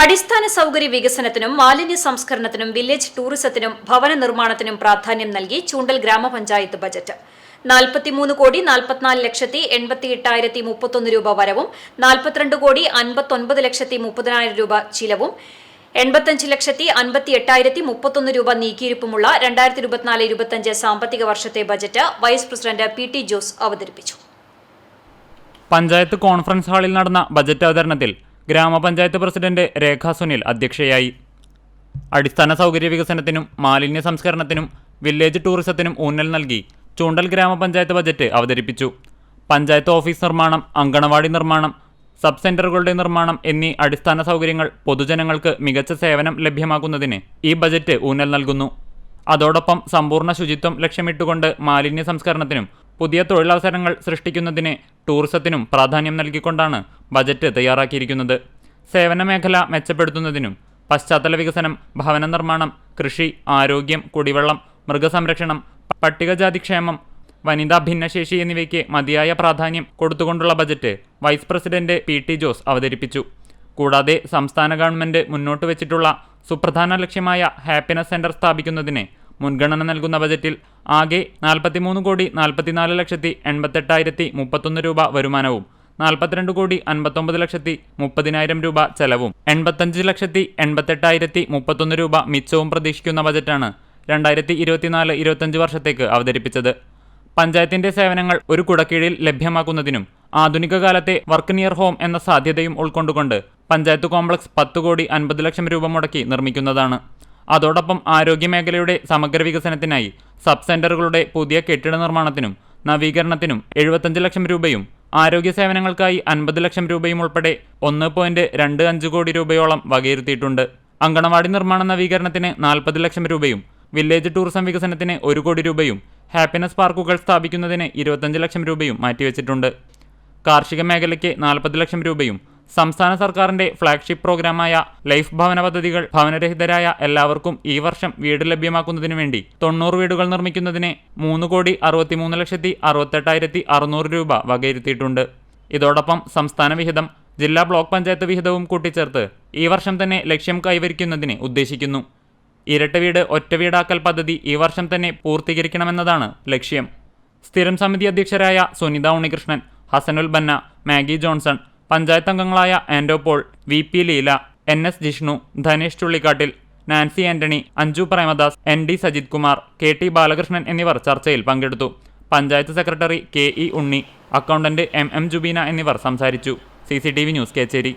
അടിസ്ഥാന സൗകര്യ വികസനത്തിനും മാലിന്യ സംസ്കരണത്തിനും വില്ലേജ് ടൂറിസത്തിനും ഭവന നിർമ്മാണത്തിനും പ്രാധാന്യം നൽകി ചൂണ്ടൽ ഗ്രാമപഞ്ചായത്ത് ബജറ്റ്. നാൽപ്പത്തിമൂന്ന് കോടി നാൽപ്പത്തിനാല് ലക്ഷത്തി എൺപത്തി എട്ടായിരത്തി മുപ്പത്തൊന്ന് രൂപ വരവും നാൽപ്പത്തിരണ്ട് കോടി അൻപത്തൊൻപത് ലക്ഷത്തി മുപ്പതിനായിരം രൂപ ചിലവും എൺപത്തഞ്ച് ലക്ഷത്തി അൻപത്തി എട്ടായിരത്തി മുപ്പത്തൊന്ന് രൂപ നീക്കിയിരിപ്പുമുള്ള രണ്ടായിരത്തി ഇരുപത്തിനാല് ഇരുപത്തഞ്ച് സാമ്പത്തിക വർഷത്തെ budget vice president P T Jose അവതരിപ്പിച്ചു. പഞ്ചായത്ത് കോൺഫറൻസ് ഹാളിൽ നടന്ന ബജറ്റ് അവതരണത്തിൽ ഗ്രാമപഞ്ചായത്ത് പ്രസിഡന്റ് രേഖ സുനിൽ അധ്യക്ഷയായി. അടിസ്ഥാന സൗകര്യ വികസനത്തിനും മാലിന്യ സംസ്കരണത്തിനും വില്ലേജ് ടൂറിസത്തിനും ഊന്നൽ നൽകി ചൂണ്ടൽ ഗ്രാമപഞ്ചായത്ത് ബജറ്റ് അവതരിപ്പിച്ചു. പഞ്ചായത്ത് ഓഫീസ് നിർമ്മാണം അങ്കണവാടി നിർമ്മാണം സബ് സെന്ററുകളുടെ നിർമ്മാണം എന്നീ അടിസ്ഥാന സൗകര്യങ്ങൾ പൊതുജനങ്ങൾക്ക് മികച്ച സേവനം ലഭ്യമാക്കുന്നതിന് ഈ ബജറ്റ് ഊന്നൽ നൽകുന്നു. അതോടൊപ്പം സമ്പൂർണ ശുചിത്വം ലക്ഷ്യമിട്ടുകൊണ്ട് മാലിന്യ സംസ്കരണത്തിനും പുതിയ തൊഴിലവസരങ്ങൾ സൃഷ്ടിക്കുന്നതിന് ടൂറിസത്തിനും പ്രാധാന്യം നൽകിക്കൊണ്ടാണ് ബജറ്റ് തയ്യാറാക്കിയിരിക്കുന്നത്. സേവന മേഖല മെച്ചപ്പെടുത്തുന്നതിനും പശ്ചാത്തല വികസനം ഭവന നിർമ്മാണം കൃഷി ആരോഗ്യം കുടിവെള്ളം മൃഗസംരക്ഷണം പട്ടികജാതി ക്ഷേമം വനിതാ ഭിന്നശേഷി എന്നിവയ്ക്ക് മതിയായ പ്രാധാന്യം കൊടുത്തുകൊണ്ടുള്ള budget vice president P T Jose അവതരിപ്പിച്ചു. കൂടാതെ സംസ്ഥാന ഗവൺമെന്റ് മുന്നോട്ട് വെച്ചിട്ടുള്ള സുപ്രധാന ലക്ഷ്യമായ ഹാപ്പിനെസ് സെന്റർ സ്ഥാപിക്കുന്നതിന് മുൻഗണന നൽകുന്ന ബജറ്റിൽ ആകെ നാൽപ്പത്തിമൂന്ന് കോടി നാൽപ്പത്തിനാല് ലക്ഷത്തി എൺപത്തെട്ടായിരത്തി മുപ്പത്തൊന്ന് രൂപ വരുമാനവും നാൽപ്പത്തിരണ്ട് കോടി അൻപത്തൊമ്പത് ലക്ഷത്തി മുപ്പതിനായിരം രൂപ ചെലവും. എൺപത്തഞ്ച് ലക്ഷത്തി എൺപത്തെട്ടായിരത്തി മുപ്പത്തൊന്ന് രൂപ മിച്ചവും പ്രതീക്ഷിക്കുന്ന ബജറ്റാണ് രണ്ടായിരത്തി ഇരുപത്തിനാല് ഇരുപത്തഞ്ച് വർഷത്തേക്ക് അവതരിപ്പിച്ചത്. പഞ്ചായത്തിന്റെ സേവനങ്ങൾ ഒരു കുടക്കീഴിൽ ലഭ്യമാക്കുന്നതിനും ആധുനിക കാലത്തെ വർക്ക് നിയർ ഹോം എന്ന സാധ്യതയും ഉൾക്കൊണ്ടുകൊണ്ട് പഞ്ചായത്ത് കോംപ്ലക്സ് പത്ത് കോടി അൻപത് ലക്ഷം രൂപ മുടക്കി നിർമ്മിക്കുന്നതാണ്. അതോടൊപ്പം ആരോഗ്യമേഖലയുടെ സമഗ്ര വികസനത്തിനായി സബ് സെന്ററുകളുടെ പുതിയ കെട്ടിട നിർമ്മാണത്തിനും നവീകരണത്തിനും എഴുപത്തഞ്ച് ലക്ഷം രൂപയും ആരോഗ്യ സേവനങ്ങൾക്കായി അൻപത് ലക്ഷം രൂപയും ഉൾപ്പെടെ ഒന്ന് പോയിന്റ് രണ്ട് അഞ്ച് കോടി രൂപയോളം വകയിരുത്തിയിട്ടുണ്ട്. അങ്കണവാടി നിർമ്മാണ നവീകരണത്തിന് നാൽപ്പത് ലക്ഷം രൂപയും വില്ലേജ് ടൂറിസം വികസനത്തിന് ഒരു കോടി രൂപയും ഹാപ്പിനെസ് പാർക്കുകൾ സ്ഥാപിക്കുന്നതിന് ഇരുപത്തഞ്ച് ലക്ഷം രൂപയും മാറ്റിവെച്ചിട്ടുണ്ട്. കാർഷിക മേഖലയ്ക്ക് നാൽപ്പത് ലക്ഷം രൂപയും സംസ്ഥാന സർക്കാരിന്റെ ഫ്ളാഗ്ഷിപ്പ് പ്രോഗ്രാമായ ലൈഫ് ഭവന പദ്ധതികൾ ഭവനരഹിതരായ എല്ലാവർക്കും ഈ വർഷം വീട് ലഭ്യമാക്കുന്നതിനു വേണ്ടി തൊണ്ണൂറ് വീടുകൾ നിർമ്മിക്കുന്നതിന് മൂന്ന് കോടി അറുപത്തിമൂന്ന് ലക്ഷത്തി അറുപത്തെട്ടായിരത്തി അറുന്നൂറ് രൂപ വകയിരുത്തിയിട്ടുണ്ട്. ഇതോടൊപ്പം സംസ്ഥാന വിഹിതം ജില്ലാ ബ്ലോക്ക് പഞ്ചായത്ത് വിഹിതവും കൂട്ടിച്ചേർത്ത് ഈ വർഷം തന്നെ ലക്ഷ്യം കൈവരിക്കുന്നതിന് ഉദ്ദേശിക്കുന്നു. ഇരട്ട വീട് ഒറ്റ വീടാക്കൽ പദ്ധതി ഈ വർഷം തന്നെ പൂർത്തീകരിക്കണമെന്നതാണ് ലക്ഷ്യം. സ്ഥിരം സമിതി അധ്യക്ഷരായ സുനിത ഉണ്ണികൃഷ്ണൻ ഹസനുൽ ബന്ന മാഗി ജോൺസൺ പഞ്ചായത്ത് അംഗങ്ങളായ Ando Paul V P Leela N S Jishnu Dhanesh Chullikkattil Nancy Antony Anju Premadas N D Sajith Kumar K T Balakrishnan എന്നിവർ ചർച്ചയിൽ പങ്കെടുത്തു. Panchayat secretary K E Unni accountant M M Jubeena എന്നിവർ സംസാരിച്ചു. C C T V news Kechery.